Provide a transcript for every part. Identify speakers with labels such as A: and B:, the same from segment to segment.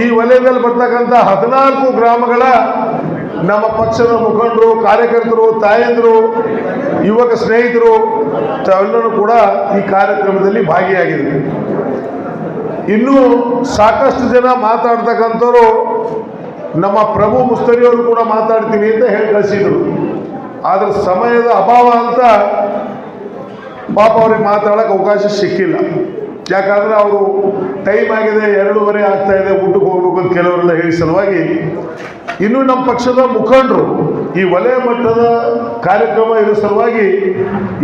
A: ಈ ವಲಯದಲ್ಲಿ ಬರ್ತಕ್ಕಂಥ ಹದಿನಾಲ್ಕು ಗ್ರಾಮಗಳ ನಮ್ಮ ಪಕ್ಷದ ಮುಖಂಡರು, ಕಾರ್ಯಕರ್ತರು, ತಾಯಂದರು, ಯುವಕ ಸ್ನೇಹಿತರು ಎಲ್ಲರೂ ಕೂಡ ಈ ಕಾರ್ಯಕ್ರಮದಲ್ಲಿ ಭಾಗಿಯಾಗಿದ್ದಾರೆ. ಇನ್ನೂ ಸಾಕಷ್ಟು ಜನ ಮಾತಾಡ್ತಕ್ಕಂಥವ್ರು ನಮ್ಮ ಪ್ರಭು ಮುಸ್ತರಿಯವರು ಕೂಡ ಮಾತಾಡ್ತೀವಿ ಅಂತ ಹೇಳಿ ಕಳಿಸಿದ್ರು. ಆದರೆ ಸಮಯದ ಅಭಾವ ಅಂತ ಪಾಪ ಅವ್ರಿಗೆ ಮಾತಾಡೋಕೆ ಅವಕಾಶ ಸಿಕ್ಕಿಲ್ಲ. ಯಾಕಂದ್ರೆ ಅವರು ಟೈಮ್ ಆಗಿದೆ, ಎರಡೂವರೆ ಆಗ್ತಾ ಇದೆ, ಊಟಕ್ಕೆ ಹೋಗ್ಬೇಕು ಅಂತ ಕೆಲವರೆಲ್ಲ ಹೇಳಿ ಸಲುವಾಗಿ, ಇನ್ನು ನಮ್ಮ ಪಕ್ಷದ ಮುಖಂಡರು ಈ ವಲಯ ಮಟ್ಟದ ಕಾರ್ಯಕ್ರಮ ಇರೋ ಸಲುವಾಗಿ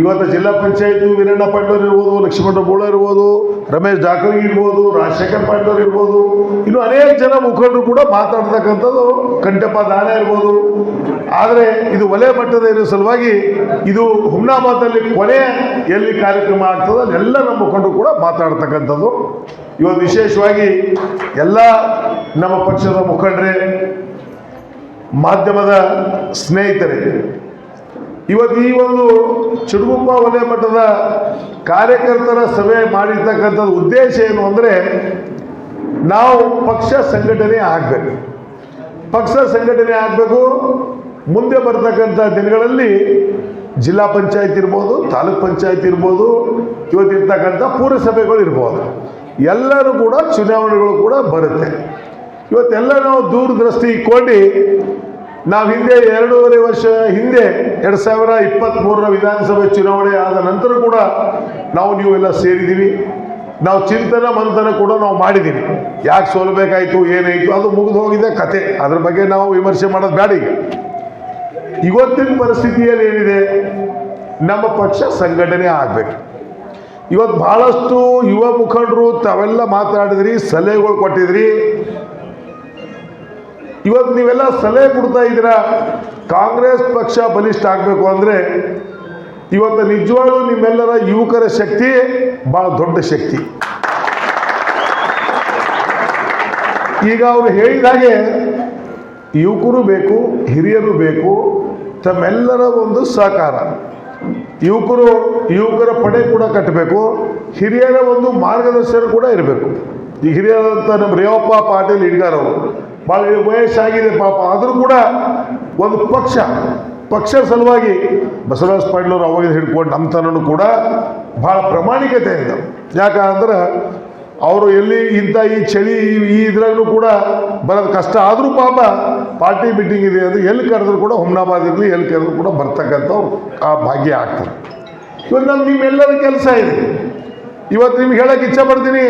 A: ಇವತ್ತು ಜಿಲ್ಲಾ ಪಂಚಾಯತ್ ವೀರಣ್ಣ ಪಾಟೀಲ್ ಇರ್ಬೋದು, ಲಕ್ಷ್ಮಣ ಬೋಳ ಇರ್ಬೋದು, ರಮೇಶ್ ಜಾಕರಿ ಇರ್ಬೋದು, ರಾಜಶೇಖರ್ ಪಾಟೀಲ್ ಇರ್ಬೋದು, ಇನ್ನು ಅನೇಕ ಜನ ಮುಖಂಡರು ಕೂಡ ಮಾತಾಡ್ತಕ್ಕಂಥದ್ದು ಕಂಠಪ್ಪ ದಾನ ಇರ್ಬೋದು. ಆದರೆ ಇದು ವಲಯ ಮಟ್ಟದ ಇರೋ ಸಲುವಾಗಿ ಇದು ಹುಮ್ನಾಬಾದಲ್ಲಿ ಕೊನೆ ಎಲ್ಲಿ ಕಾರ್ಯಕ್ರಮ ಆಗ್ತದೆ, ಅಲ್ಲೆಲ್ಲ ನಮ್ಮ ಮುಖಂಡರು ಕೂಡ ಮಾತಾಡ್ತಕ್ಕಂಥದ್ದು. ಇವತ್ತು ವಿಶೇಷವಾಗಿ ಎಲ್ಲ ನಮ್ಮ ಪಕ್ಷದ ಮುಖಂಡರೇ, ಮಾಧ್ಯಮದ ಸ್ನೇಹಿತರೆ, ಇವತ್ತು ಈ ಒಂದು ಚುಡುಗುಪ್ಪ ವಲಯ ಮಟ್ಟದ ಕಾರ್ಯಕರ್ತರ ಸಭೆ ಮಾಡಿರ್ತಕ್ಕಂಥದ್ದು ಉದ್ದೇಶ ಏನು ಅಂದರೆ, ನಾವು ಪಕ್ಷ ಸಂಘಟನೆ ಆಗಬೇಕು. ಪಕ್ಷ ಸಂಘಟನೆ ಆಗಬೇಕು, ಮುಂದೆ ಬರ್ತಕ್ಕಂಥ ದಿನಗಳಲ್ಲಿ ಜಿಲ್ಲಾ ಪಂಚಾಯತ್ ಇರ್ಬೋದು, ತಾಲೂಕ್ ಪಂಚಾಯತ್ ಇರ್ಬೋದು ಇವತ್ತಿರ್ತಕ್ಕಂಥ ಪೂರಸಭೆಗಳು ಇರ್ಬೋದು. ಎಲ್ಲರೂ ಕೂಡ ಚುನಾವಣೆಗಳು ಕೂಡ ಬರುತ್ತೆ. ಇವತ್ತೆಲ್ಲ ನಾವು ದೂರದೃಷ್ಟಿ ಇಟ್ಕೊಂಡು ನಾವು ಹಿಂದೆ ಎರಡೂವರೆ ವರ್ಷ ಹಿಂದೆ ಎರಡು ಸಾವಿರ ಇಪ್ಪತ್ತ್ಮೂರರ ವಿಧಾನಸಭೆ ಚುನಾವಣೆ ಆದ ನಂತರ ಕೂಡ ನಾವು ನೀವೆಲ್ಲ ಸೇರಿದ್ದೀವಿ. ನಾವು ಚಿಂತನ ಮಂಥನ ಕೂಡ ನಾವು ಮಾಡಿದ್ದೀವಿ. ಯಾಕೆ ಸೋಲಬೇಕಾಯಿತು, ಏನಾಯಿತು, ಅದು ಮುಗಿದು ಹೋಗಿದೆ ಕತೆ. ಅದ್ರ ಬಗ್ಗೆ ನಾವು ವಿಮರ್ಶೆ ಮಾಡೋದು ಬೇಡ ಈಗ. ಇವತ್ತಿನ ಪರಿಸ್ಥಿತಿಯಲ್ಲಿ ಏನಿದೆ? ನಮ್ಮ ಪಕ್ಷ ಸಂಘಟನೆ ಆಗಬೇಕು. ಇವತ್ತು ಬಹಳಷ್ಟು ಯುವ ಮುಖಂಡರು ತಾವೆಲ್ಲ ಮಾತಾಡಿದ್ರಿ, ಸಲಹೆಗಳು ಕೊಟ್ಟಿದ್ರಿ. ಇವತ್ತು ನೀವೆಲ್ಲ ಸಲಹೆ ಕೊಡ್ತಾ ಇದ್ದೀರಾ? ಕಾಂಗ್ರೆಸ್ ಪಕ್ಷ ಬಲಿಷ್ಠ ಆಗಬೇಕು ಅಂದರೆ ಇವತ್ತು ನಿಜವಾಗ್ಲೂ ನಿಮ್ಮೆಲ್ಲರ ಯುವಕರ ಶಕ್ತಿ ಭಾಳ ದೊಡ್ಡ ಶಕ್ತಿ. ಈಗ ಅವರು ಹೇಳಿದ ಹಾಗೆ ಯುವಕರು ಬೇಕು, ಹಿರಿಯರು ಬೇಕು, ತಮ್ಮೆಲ್ಲರ ಒಂದು ಸಹಕಾರ. ಯುವಕರು, ಯುವಕರ ಪಡೆ ಕೂಡ ಕಟ್ಟಬೇಕು, ಹಿರಿಯರ ಒಂದು ಮಾರ್ಗದರ್ಶನ ಕೂಡ ಇರಬೇಕು. ಈ ಹಿರಿಯರಂತ ನಮ್ಮ ರೇವಪ್ಪ ಪಾಟೀಲ್ ಇಡ್ಗಾರವರು ಭಾಳ ವಯಸ್ಸಾಗಿದೆ ಪಾಪ. ಆದರೂ ಕೂಡ ಒಂದು ಪಕ್ಷ ಪಕ್ಷ ಸಲುವಾಗಿ ಬಸವರಾಜ ಪಾಟೀಲ್ ಅವರು ಅವಾಗ ಹಿಡ್ಕೊಂಡು ನಮ್ಮ ತನೂ ಕೂಡ ಭಾಳ ಪ್ರಾಮಾಣಿಕತೆಯಿಂದ ಯಾಕಂದ್ರೆ ಅವರು ಎಲ್ಲಿ ಇಂಥ ಈ ಚಳಿ, ಈ- ಇದ್ರಾಗೂ ಕೂಡ ಬರೋದು ಕಷ್ಟ. ಆದರೂ ಪಾಪ ಪಾರ್ಟಿ ಮೀಟಿಂಗ್ ಇದೆ ಅಂದರೆ ಎಲ್ಲಿ ಕರೆದ್ರು ಕೂಡ ಹುಮ್ನಾಬಾದ್ ಇರಲಿ, ಎಲ್ಲಿ ಕರೆದ್ರು ಕೂಡ ಬರ್ತಕ್ಕಂಥವ್ರು ಆ ಭಾಗ್ಯ ಆಗ್ತಾರೆ. ಇವತ್ತು ನಮ್ಮ ನಿಮ್ಮೆಲ್ಲರ ಕೆಲಸ ಇದೆ. ಇವತ್ತು ನಿಮ್ಗೆ ಹೇಳಕ್ಕೆ ಇಚ್ಛೆ ಪಡ್ತೀನಿ,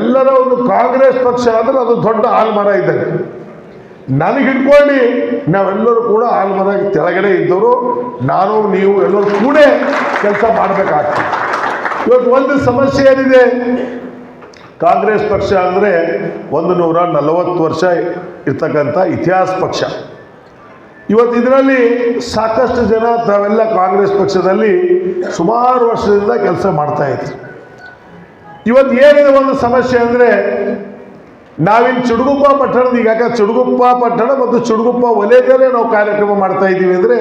A: ಎಲ್ಲರ ಒಂದು ಕಾಂಗ್ರೆಸ್ ಪಕ್ಷ ಆದ್ರೆ ಅದು ದೊಡ್ಡ ಆಲ್ಮರ ಇದ್ದಂಗೆ ನನಗೆ ಹಿಡ್ಕೊಳ್ಳಿ, ನಾವೆಲ್ಲರೂ ಕೂಡ ಆಲ್ಮರ ಕೆಳಗಡೆ ಇದ್ದವರು, ನಾನು, ನೀವು ಎಲ್ಲರೂ ಕೂಡ ಕೆಲಸ ಮಾಡಬೇಕಾಗ್ತದೆ. ಇವತ್ತು ಒಂದು ಸಮಸ್ಯೆ ಏನಿದೆ, ಕಾಂಗ್ರೆಸ್ ಪಕ್ಷ ಅಂದರೆ ಒಂದು ನೂರ ನಲವತ್ತು ವರ್ಷ ಇರ್ತಕ್ಕಂಥ ಇತಿಹಾಸ ಪಕ್ಷ. ಇವತ್ತು ಇದರಲ್ಲಿ ಸಾಕಷ್ಟು ಜನ ತಾವೆಲ್ಲ ಕಾಂಗ್ರೆಸ್ ಪಕ್ಷದಲ್ಲಿ ಸುಮಾರು ವರ್ಷದಿಂದ ಕೆಲಸ ಮಾಡ್ತಾ ಇದ್ರು. ಇವತ್ತು ಏನಿದೆ ಒಂದು ಸಮಸ್ಯೆ ಅಂದರೆ ನಾವಿಲ್ಲಿ ಚುಡುಗುಪ್ಪ ಪಟ್ಟಣದ ಈಗ ಚುಡುಗುಪ್ಪ ಪಟ್ಟಣ ಮತ್ತು ಚುಡುಗುಪ್ಪ ವಲಯದಲ್ಲೇ ನಾವು ಕಾರ್ಯಕ್ರಮ ಮಾಡ್ತಾ ಇದ್ದೀವಿ ಅಂದರೆ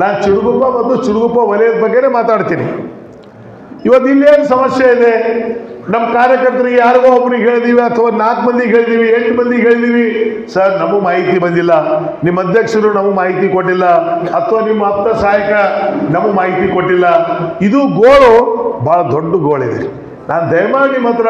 A: ನಾನು ಚುಡುಗುಪ್ಪ ಮತ್ತು ಚುಡುಗುಪ್ಪ ವಲಯದ ಬಗ್ಗೆನೇ ಮಾತಾಡ್ತೀನಿ. ಇವತ್ತು ಇಲ್ಲೇನು ಸಮಸ್ಯೆ ಇದೆ? ನಮ್ಮ ಕಾರ್ಯಕರ್ತರಿಗೆ ಯಾರಿಗೋ ಒಬ್ರಿಗೆ ಹೇಳಿದೀವಿ ಅಥವಾ ನಾಲ್ಕು ಮಂದಿಗೆ ಹೇಳಿದೀವಿ, ಎಂಟು ಮಂದಿಗೆ ಹೇಳಿದೀವಿ. ಸರ್, ನಮಗೂ ಮಾಹಿತಿ ಬಂದಿಲ್ಲ. ನಿಮ್ಮ ಅಧ್ಯಕ್ಷರು ನಮಗೆ ಮಾಹಿತಿ ಕೊಟ್ಟಿಲ್ಲ. ಅಥವಾ ನಿಮ್ಮ ಅಪ್ತ ಸಹಾಯಕ ನಮಗೆ ಮಾಹಿತಿ ಕೊಟ್ಟಿಲ್ಲ. ಇದು ಗೋಳು ಭಾಳ ದೊಡ್ಡ ಗೋಳಿದೆ. ನಾನು ದಯಮಾಡಿ ಮಾತ್ರ